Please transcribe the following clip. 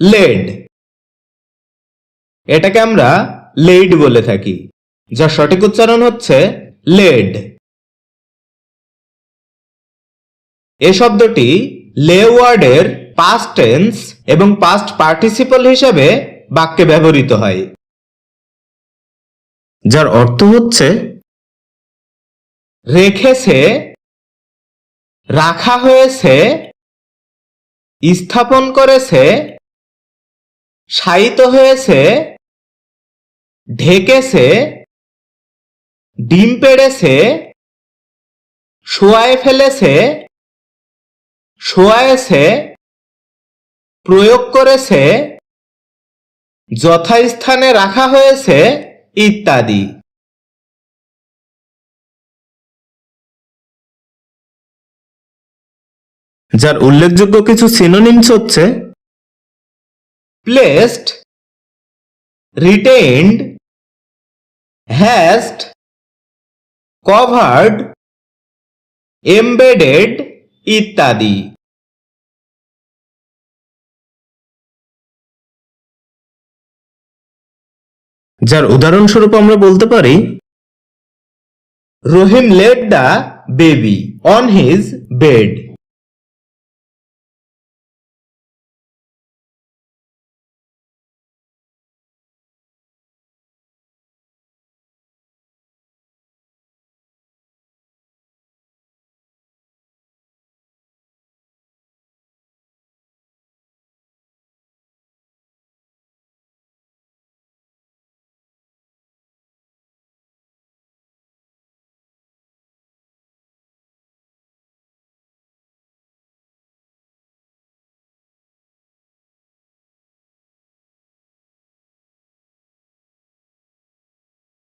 Lead এটাকে আমরা lead বলে থাকি, যার সঠিক উচ্চারণ হচ্ছে লেড এ শব্দটি লে ওয়ার্ডের পাস্ট টেন্স এবং পাস্ট পার্টিসিপল হিসেবে বাক্যে ব্যবহৃত হয়, যার অর্থ হচ্ছে রেখেছে, রাখা হয়েছে, স্থাপন করেছে শায়িত হয়েছে, ঢেকেছে, ডিম পেড়েছে, শোয়ায় ফেলেছে, শোয়ায়েছে, প্রয়োগ করেছে, যথাস্থানে রাখা হয়েছে ইত্যাদি। যার উল্লেখযোগ্য কিছু সিনোনিমস হচ্ছে placed retained hast covered embedded ইত্যাদি। যার উদাহরণস্বরূপ আমরা বলতে পারি Rahim laid the baby on his bed